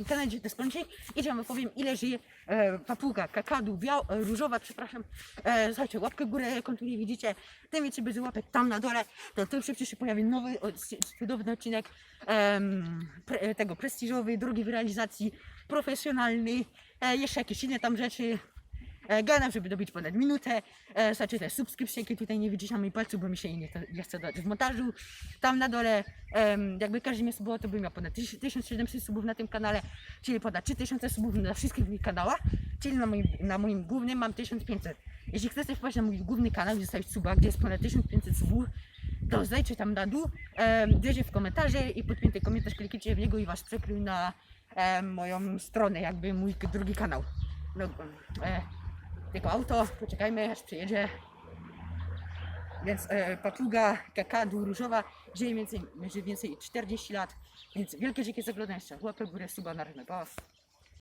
tym kanale, skończy, i wam opowiem, ile żyje e, papuga, kakadu, biał, e, różowa, przepraszam. E, słuchajcie, łapkę w górę, nie widzicie, tym więcej będzie łapek tam na dole, to tym szybciej się pojawi nowy, o, cudowny odcinek pre, tego prestiżowy, drogi w realizacji, profesjonalny, e, jeszcze jakieś inne tam rzeczy. E, Gadam, żeby dobić ponad minutę. E, Znaczy te subskrypcje, tutaj nie widzicie na moim palcu, bo mi się nie, nie chce dać w montażu. Tam na dole, jakby każdy mnie subował, to bym miał ponad 1000 1700 subów na tym kanale, czyli ponad 3000 subów na wszystkich moich kanałach, czyli na moim, na moim głównym mam 1500. Jeśli chcecie wpaść na mój główny kanał i zostawić suba, gdzie jest ponad 1500 subów, to zejdźcie tam na dół, um, w komentarze i podpięty komentarz, kliknijcie w niego i was przekrył na moją stronę, jakby mój drugi kanał. No, e, tylko auto, poczekajmy aż przyjedzie. Więc e, papuga, kakadu, różowa, żyje więcej, więcej 40 lat, więc wielkie dzięki za oglądanie, łapę górę, suba na rynek.